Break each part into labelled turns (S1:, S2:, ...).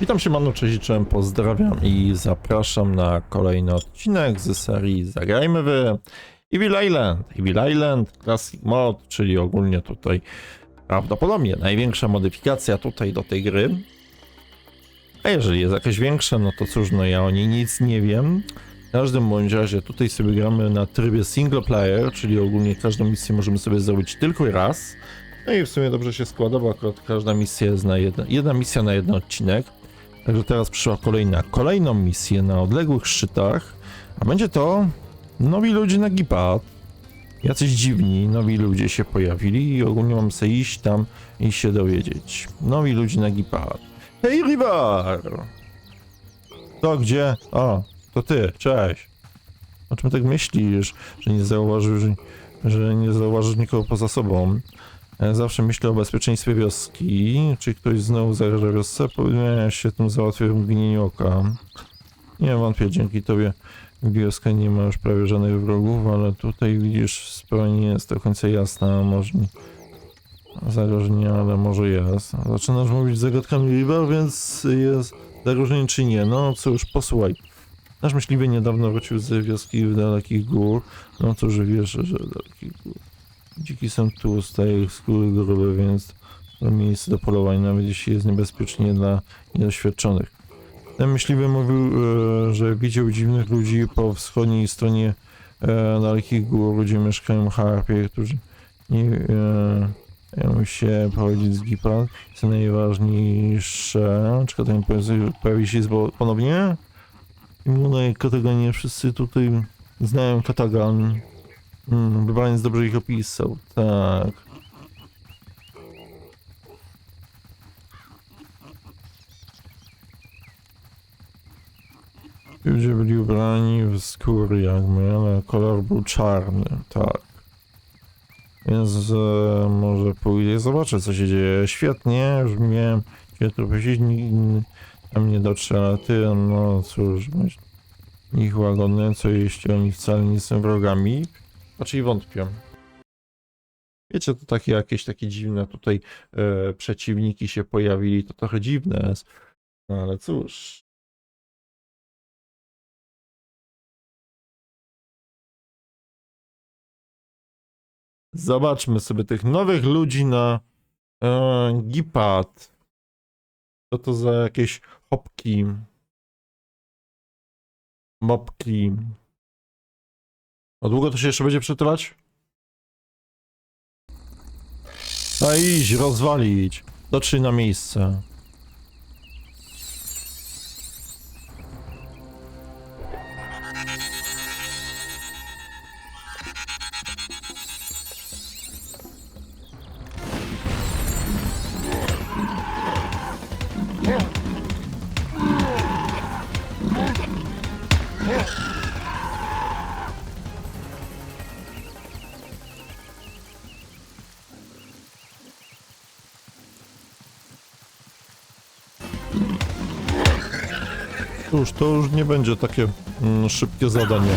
S1: Witam się Manu, cześć, czołem, pozdrawiam i zapraszam na kolejny odcinek z serii Zagrajmy w Evil Island. Evil Island Classic Mod, czyli ogólnie tutaj prawdopodobnie największa modyfikacja tutaj do tej gry. A jeżeli jest jakaś większa, no to cóż, no ja o niej nic nie wiem. W każdym bądź razie tutaj sobie gramy na trybie single player, czyli ogólnie każdą misję możemy sobie zrobić tylko raz. No i w sumie dobrze się składa, bo akurat każda misja jest na jedna, jedna misja na jeden odcinek. Także teraz przyszła kolejna, kolejną misję na odległych szczytach, a będzie to nowi ludzie na Gipad. Jacyś dziwni, nowi ludzie się pojawili i ogólnie mam sobie iść tam i się dowiedzieć. Nowi ludzie na Gipad. Hej, Rivar! To gdzie? O, to ty, cześć. O czym tak myślisz, że nie zauważysz, że nie zauważysz nikogo poza sobą? Ja zawsze myślę o bezpieczeństwie wioski. Czy ktoś znowu zagraża wiosce? Powinien się tym załatwię w mgnieniu oka. Nie wątpię, dzięki tobie wioska nie ma już prawie żadnych wrogów, ale tutaj widzisz, sprawa nie jest do końca jasna. Może nie zagrożenie, ale może jest. Zaczynasz mówić zagadkami River, więc jest zagrożenie czy nie. No cóż, posłuchaj. Nasz myśliwy niedawno wrócił z wioski w dalekich gór. No cóż, wiesz, że dalekich gór. Dziki są tłuste, ich skóry grube, więc to miejsce do polowań, nawet jeśli jest niebezpiecznie dla niedoświadczonych. Ten myśliwy mówił, e, że widział dziwnych ludzi po wschodniej stronie e, dalekich gór. Ludzie mieszkają Harpie, którzy nie e, mają się pochodzić z Gipa. Co najważniejsze, to nie pojawi- się ponownie? Imuna i Kataganie, wszyscy tutaj znają Katagan. Mm, Wybaniec dobrze ich opisał, tak. Ludzie byli ubrani w skóry jak my, ale kolor był czarny, tak. Więc e, może pójdę zobaczę co się dzieje. Świetnie, już miałem cię tu powiedzieć, nikt tam nie dotrze, ale ty, no cóż, myśl, ich łagodne, co jeśli oni wcale nie są wrogami? Raczej wątpię. Wiecie, to takie jakieś takie dziwne tutaj e, przeciwniki się pojawili, to trochę dziwne jest. No ale cóż. Zobaczmy sobie tych nowych ludzi na e, Gipad. Co to za jakieś hopki? Mopki. A długo to się jeszcze będzie przytulać? A iść, rozwalić. Dotrzyj na miejsce. Cóż, to już nie będzie takie mm, szybkie zadanie.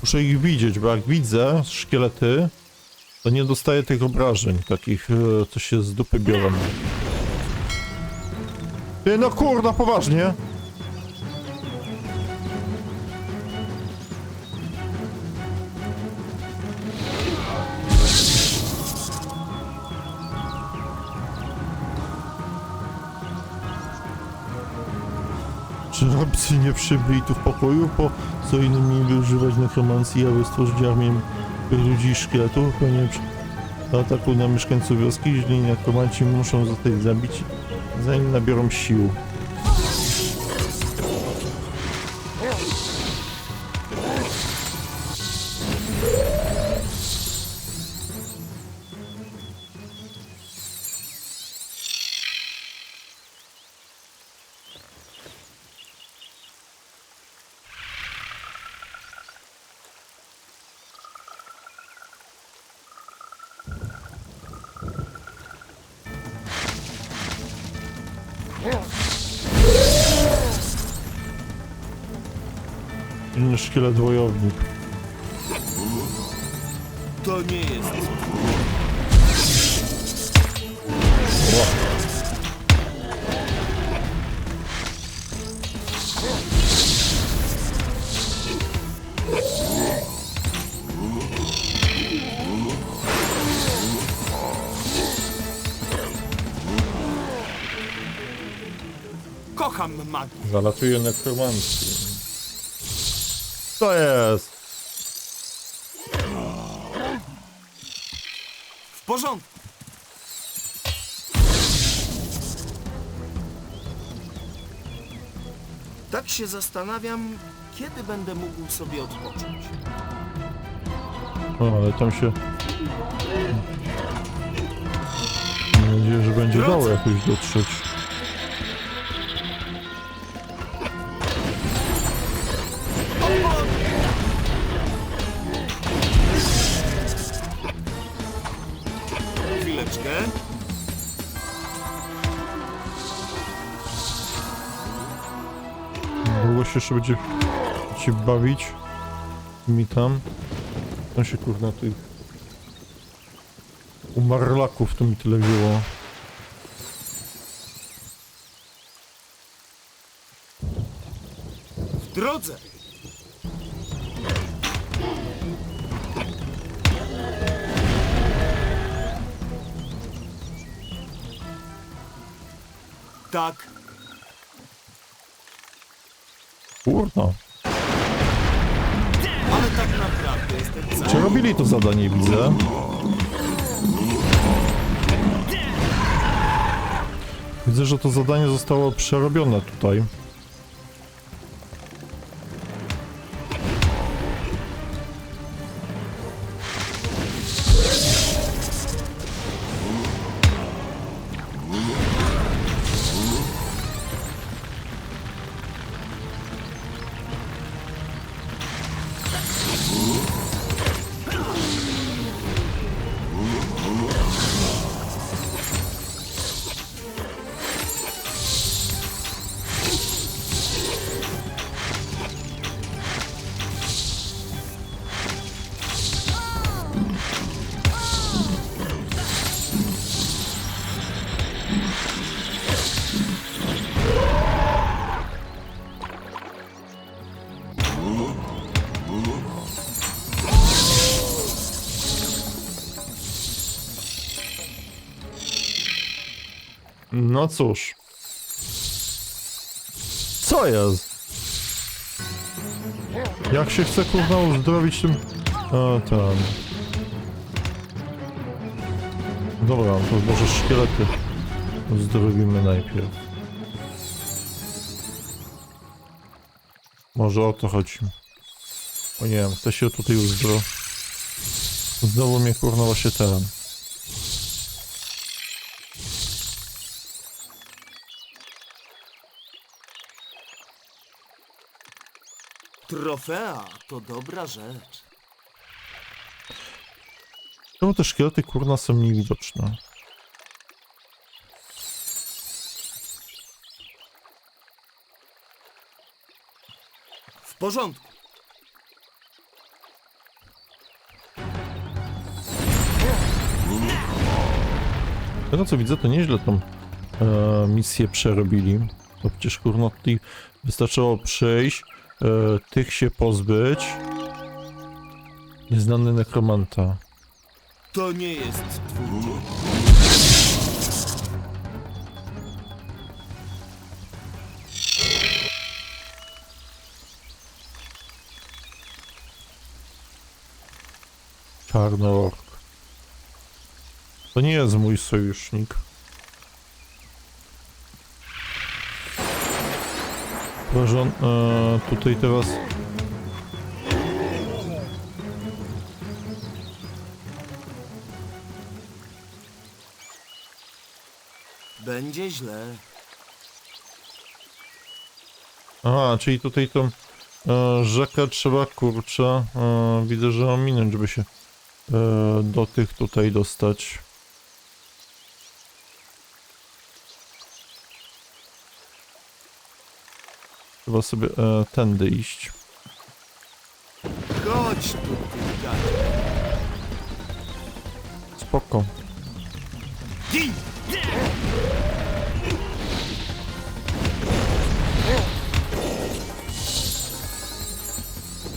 S1: Muszę ich widzieć, bo jak widzę szkielety, to nie dostaję tych obrażeń, takich, e, co się z dupy biorą. Ty, no kurna, poważnie? Czy rabcy nie przybyli tu w pokoju, po co innymi mieli używać nekromancji, aby stworzyć armię ludzi i szkieletów, ponieważ ataku na mieszkańców wioski źli nekromanci muszą zostać zabici, zanim nabiorą sił. Szkielet wojownik.
S2: To nie jest. Kocham magię.
S1: Zalatuje nekromancji. Co jest?
S2: W porządku. Tak się zastanawiam, kiedy będę mógł sobie odpocząć.
S1: O, ale tam się... Mam nadzieję, że będzie dało jakoś dotrzeć. Jeszcze będzie się bawić. Mi tam. Tam się kurna tych... Umarlaków to mi tyle wzięło.
S2: W drodze. Tak,
S1: Kurna.
S2: ale tak naprawdę jestem.
S1: Czy robili to zadanie, widzę? Widzę, że to zadanie zostało przerobione tutaj. No cóż. Co jest? Jak się chce kurwa uzdrowić tym... A, tam. Dobra, to może szkielety uzdrowimy najpierw. Może o to chodzi. O nie wiem, chcę się tutaj uzdro... Znowu mnie kurwa właśnie ten.
S2: Trofea to dobra rzecz.
S1: Czemu te szkielety kurna są niewidoczne?
S2: W porządku.
S1: Tego co widzę, to nieźle tą e, misję przerobili. To przecież kurno tutaj wystarczyło przejść, e, tych się pozbyć. Nieznany nekromanta.
S2: To nie jest twój.
S1: To nie jest mój sojusznik. Chyba, że on e, tutaj teraz...
S2: Będzie źle.
S1: A, czyli tutaj tą e, rzekę trzeba, kurczę, e, widzę, że ominąć, żeby się e, do tych tutaj dostać. Trzeba sobie e, tędy iść.
S2: Chodź tu, ty gadzie.
S1: Spoko.
S2: Gin!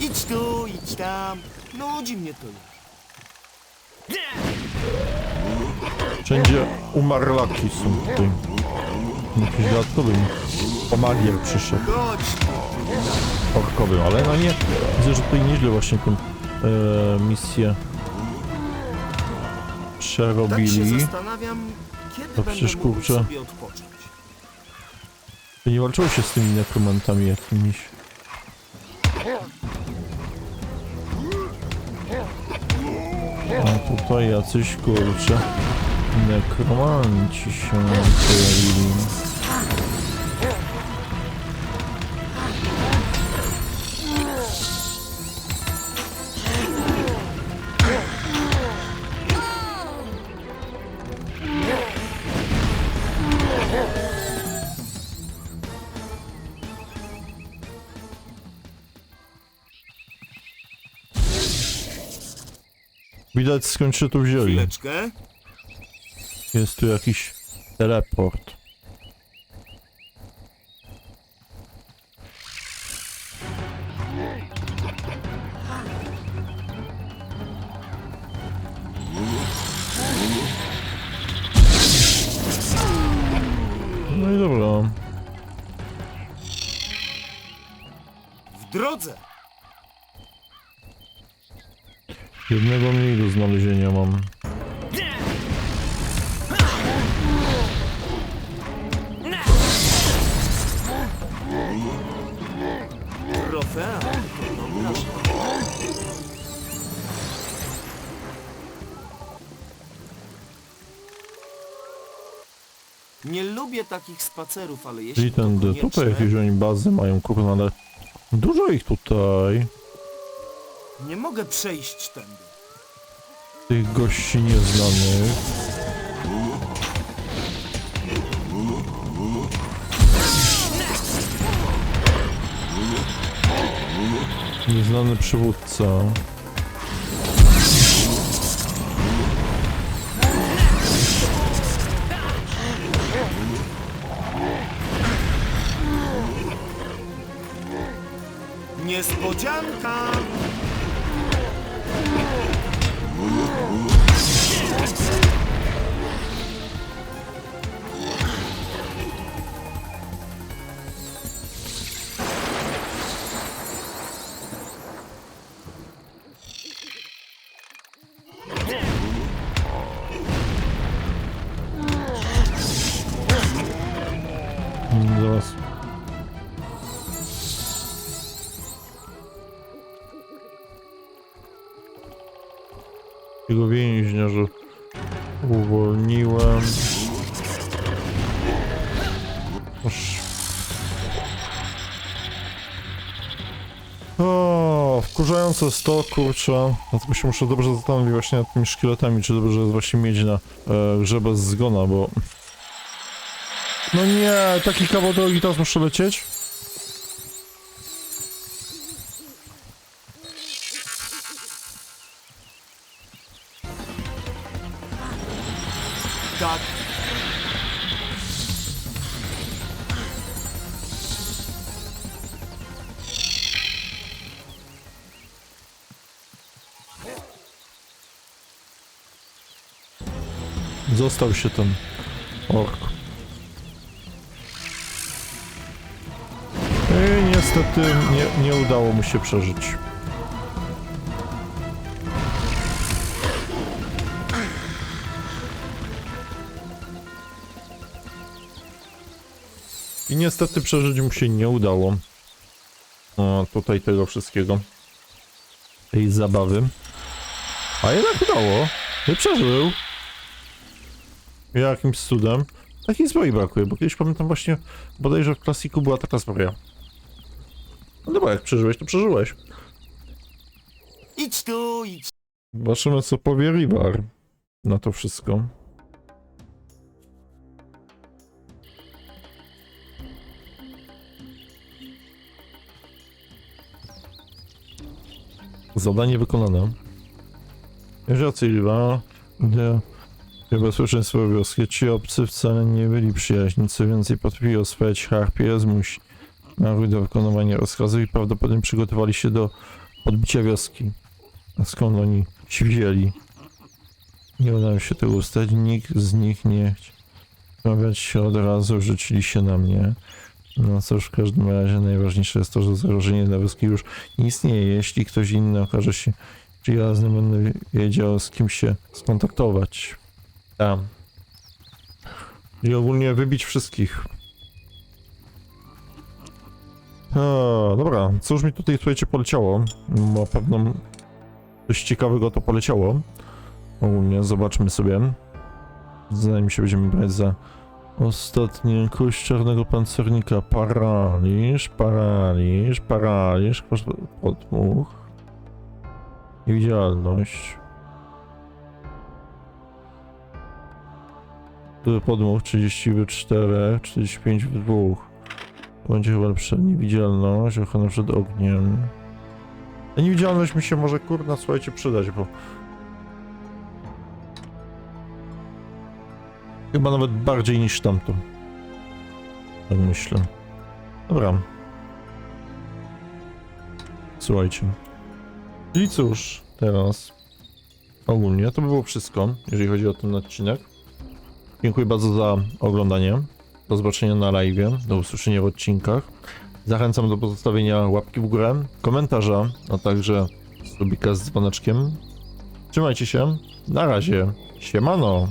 S2: Idź tu, idź tam. Nudzi mnie to już.
S1: Wszędzie umarlaki są tutaj. Jakiś dodatkowy pomagier przyszedł. Orkowym, ale no nie, widzę, że tutaj nieźle właśnie tę e, misję
S2: Tak
S1: przerobili. To przecież, kurczę. To nie walczyło się z tymi nekromantami jakimiś. A tutaj jacyś kurczę nekromanci się pojawili. Widać skąd się tu wzięli.
S2: Chwileczkę.
S1: Jest tu jakiś teleport. No i dobra.
S2: W drodze.
S1: Jednego mniej do znalezienia mam.
S2: Trofea. Nie lubię takich spacerów, ale jeśli
S1: Czyli
S2: to konieczne,
S1: Tutaj jakieś oni bazy mają, kurwa, ale dużo ich tutaj.
S2: Nie mogę przejść tędy.
S1: Tych gości nieznanych. Nieznany przywódca.
S2: Niespodzianka!
S1: Zaraz. Jego więźnia, że uwolniłem. Aż... O, wkurzające jest to, kurczę. Dlatego się muszę dobrze zastanowić właśnie nad tymi szkieletami, czy dobrze jest właśnie mieć na e, grze bez zgona, bo... No nie, taki kawał drogi teraz muszę lecieć?
S2: Tak.
S1: Został się ten ork. Niestety nie, nie udało mu się przeżyć. I niestety przeżyć mu się nie udało. O, tutaj tego wszystkiego. Tej zabawy. A jednak udało. Nie przeżył. Jakimś cudem. Takiej zbroi brakuje, bo kiedyś pamiętam właśnie, bodajże w klasiku była taka zbroja. No dobra, jak przeżyłeś, to przeżyłeś.
S2: Idź tu, idź.
S1: Zobaczymy, co powie Rivar na to wszystko. Zadanie wykonane. Masz rację, Rivar. Nie. Niebezpieczeństwo wioskie. Ci obcy wcale nie byli przyjaźni. Co więcej, potrafił oswajać harpie z musi naród do wykonywania rozkazów i prawdopodobnie przygotowali się do podbicia wioski. A skąd oni się wzięli? Nie udało się tego ustalić, nikt z nich nie chciał się od razu, rzucili się na mnie. No cóż, w każdym razie najważniejsze jest to, że zagrożenie dla wioski już nie istnieje. Jeśli ktoś inny okaże się przyjazny, będę wiedział z kim się skontaktować. Tam. I ogólnie wybić wszystkich. O, dobra, cóż mi tutaj, słuchajcie, poleciało? Bo pewno coś ciekawego to poleciało. Ogólnie zobaczmy sobie. Zanim się będziemy brać za ostatnie kość czarnego pancernika. Paraliż, paraliż, paraliż, podmuch. Niewidzialność. Podmuch 30 w 4, 45 w 2. Będzie chyba lepsza niewidzialność, ochrona przed ogniem. Ta niewidzialność mi się może kurna słuchajcie przydać, bo Chyba nawet bardziej niż tamto. Tak myślę. Dobra. Słuchajcie. I cóż, teraz ogólnie to by było wszystko, jeżeli chodzi o ten odcinek. Dziękuję bardzo za oglądanie. Do zobaczenia na live, do usłyszenia w odcinkach. Zachęcam do pozostawienia łapki w górę, komentarza, a także subika z dzwoneczkiem. Trzymajcie się. Na razie. Siemano.